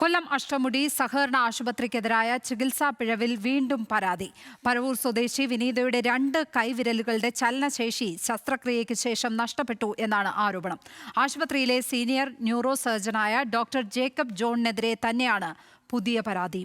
കൊല്ലം അഷ്ടമുടി സഹകരണ ആശുപത്രിക്കെതിരായ ചികിത്സാ പിഴവിൽ വീണ്ടും പരാതി. പരവൂർ സ്വദേശി വിനീതയുടെ രണ്ട് കൈവിരലുകളുടെ ചലനശേഷി ശസ്ത്രക്രിയയ്ക്ക് ശേഷം നഷ്ടപ്പെട്ടു എന്നാണ് ആരോപണം. ആശുപത്രിയിലെ സീനിയർ ന്യൂറോ സർജനായ ഡോക്ടർ ജേക്കബ് ജോണിനെതിരെ തന്നെയാണ് പുതിയ പരാതി.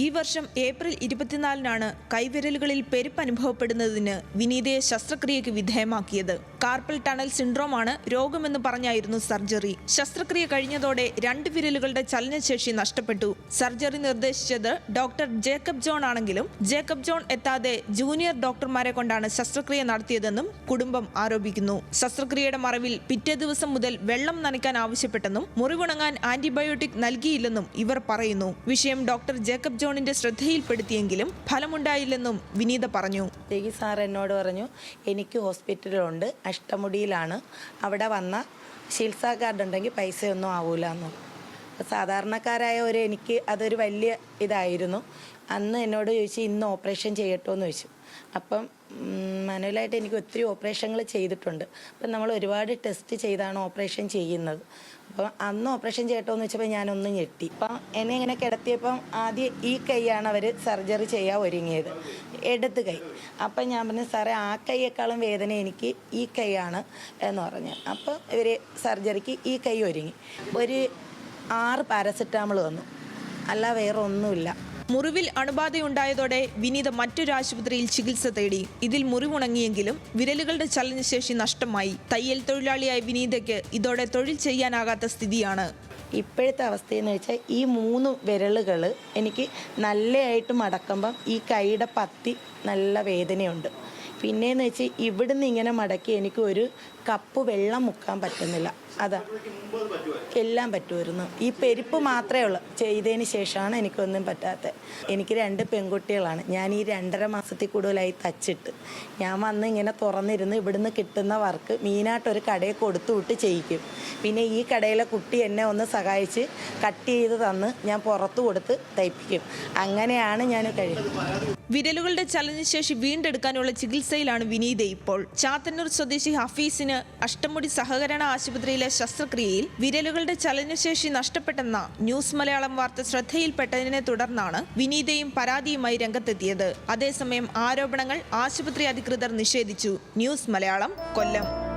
ഈ വർഷം ഏപ്രിൽ ഇരുപത്തിനാലിനാണ് കൈവിരലുകളിൽ പെരുപ്പ് അനുഭവപ്പെടുന്നതിന് വിനീതയെ ശസ്ത്രക്രിയയ്ക്ക് വിധേയമാക്കിയത്. കാർപ്പൽ ടണൽ സിൻഡ്രോം ആണ് രോഗമെന്ന് പറഞ്ഞായിരുന്നു സർജറി. ശസ്ത്രക്രിയ കഴിഞ്ഞതോടെ രണ്ട് വിരലുകളുടെ ചലനശേഷി നഷ്ടപ്പെട്ടു. സർജറി നിർദ്ദേശിച്ചത് ഡോക്ടർ ജേക്കബ് ജോൺ ആണെങ്കിലും ജേക്കബ് ജോൺ എത്താതെ ജൂനിയർ ഡോക്ടർമാരെ കൊണ്ടാണ് ശസ്ത്രക്രിയ നടത്തിയതെന്നും കുടുംബം ആരോപിക്കുന്നു. ശസ്ത്രക്രിയയുടെ മറവിൽ പിറ്റേ ദിവസം മുതൽ വെള്ളം നനയ്ക്കാൻ ആവശ്യപ്പെട്ടെന്നും മുറിവുണങ്ങാൻ ആന്റിബയോട്ടിക് നൽകിയില്ലെന്നും ഇവർ പറയുന്നു. വിഷയം ഡോക്ടർ ജേക്കബ് ജോണിന്റെ ശ്രദ്ധയിൽപ്പെടുത്തിയെങ്കിലും ഫലമുണ്ടായില്ലെന്നും വിനീത പറഞ്ഞു. ഈ സാർ എന്നോട് പറഞ്ഞു എനിക്ക് ഹോസ്പിറ്റലുണ്ട് അഷ്ടമുടിയിലാണ്. അവിടെ വന്ന ചികിത്സാ കാർഡ് ഉണ്ടെങ്കിൽ പൈസയൊന്നും ആവൂല എന്ന് സാധാരണക്കാരായ ഒരു എനിക്ക് അതൊരു വലിയ ഇതായിരുന്നു. അന്ന് എന്നോട് ചോദിച്ചു ഇന്ന് ഓപ്പറേഷൻ ചെയ്യട്ടോ എന്ന് ചോദിച്ചു. അപ്പം മാനുവലായിട്ട് എനിക്ക് ഒത്തിരി ഓപ്പറേഷനുകൾ ചെയ്തിട്ടുണ്ട്. അപ്പം നമ്മൾ ഒരുപാട് ടെസ്റ്റ് ചെയ്താണ് ഓപ്പറേഷൻ ചെയ്യുന്നത്. അപ്പം അന്ന് ഓപ്പറേഷൻ ചെയ്യട്ടോ എന്ന് വെച്ചപ്പോൾ ഞാനൊന്ന് ഞെട്ടി. അപ്പം എന്നെ ഇങ്ങനെ കിടത്തിയപ്പം ആദ്യം ഈ കൈയാണ് അവർ സർജറി ചെയ്യാൻ ഒരുങ്ങിയത്. ഇടത്ത് കൈ. അപ്പം ഞാൻ പറഞ്ഞു സാറേ ആ കൈയേക്കാളും വേദന എനിക്ക് ഈ കൈയാണ് എന്ന് പറഞ്ഞു. അപ്പോൾ ഇവർ സർജറിക്ക് ഈ കൈ ഒരുങ്ങി. ഒരു ആറ് പാരസെറ്റാമോൾ തന്നു. അല്ല വേറെ ഒന്നുമില്ല. മുറിവിൽ അണുബാധയുണ്ടായതോടെ വിനീത മറ്റൊരു ആശുപത്രിയിൽ ചികിത്സ തേടി. ഇതിൽ മുറിവുണങ്ങിയെങ്കിലും വിരലുകളുടെ ചലനശേഷി നഷ്ടമായി. തയ്യൽ തൊഴിലാളിയായ വിനീതയ്ക്ക് ഇതോടെ തൊഴിൽ ചെയ്യാനാകാത്ത സ്ഥിതിയാണ്. ഇപ്പോഴത്തെ അവസ്ഥയെന്ന് വെച്ചാൽ ഈ മൂന്ന് വിരലുകൾ എനിക്ക് നല്ലതായിട്ട് മടക്കുമ്പം ഈ കൈയുടെ പത്തി നല്ല വേദനയുണ്ട്. പിന്നെയെന്ന് വെച്ചാൽ ഇവിടുന്ന് ഇങ്ങനെ മടക്കി എനിക്ക് ഒരു കപ്പ് വെള്ളം മുക്കാൻ പറ്റുന്നില്ല. അതാ. എല്ലാം പറ്റുമായിരുന്നു. ഈ പെരുപ്പ് മാത്രമേ ഉള്ളൂ. ചെയ്തതിന് ശേഷമാണ് എനിക്കൊന്നും പറ്റാത്തത്. എനിക്ക് രണ്ട് പെൺകുട്ടികളാണ്. ഞാൻ ഈ രണ്ടര മാസത്തിൽ കൂടുതലായി തച്ചിട്ട്. ഞാൻ വന്ന് ഇങ്ങനെ തുറന്നിരുന്ന് ഇവിടുന്ന് കിട്ടുന്ന വർക്ക് മീനായിട്ടൊരു കടയിൽ കൊടുത്തു വിട്ട് ചെയ്യിക്കും. പിന്നെ ഈ കടയിലെ കുട്ടി എന്നെ ഒന്ന് സഹായിച്ച് കട്ട് ചെയ്ത് തന്ന് ഞാൻ പുറത്തു കൊടുത്ത് തയ്പ്പിക്കും. അങ്ങനെയാണ് ഞാൻ കഴിയുന്നത്. വിരലുകളുടെ ചലനശേഷി വീണ്ടെടുക്കാനുള്ള ചികിത്സയിലാണ് വിനീത ഇപ്പോൾ. ചാത്തന്നൂർ സ്വദേശി ഹഫീസിന് അഷ്ടമുടി സഹകരണ ആശുപത്രിയിലെ ശസ്ത്രക്രിയയിൽ വിരലുകളുടെ ചലനശേഷി നഷ്ടപ്പെട്ടെന്ന ന്യൂസ് മലയാളം വാർത്ത ശ്രദ്ധയിൽപ്പെട്ടതിനെ തുടർന്നാണ് വിനീതയും പരാതിയുമായി രംഗത്തെത്തിയത്. അതേസമയം ആരോപണങ്ങൾ ആശുപത്രി അധികൃതർ നിഷേധിച്ചു. ന്യൂസ് മലയാളം കൊല്ലം.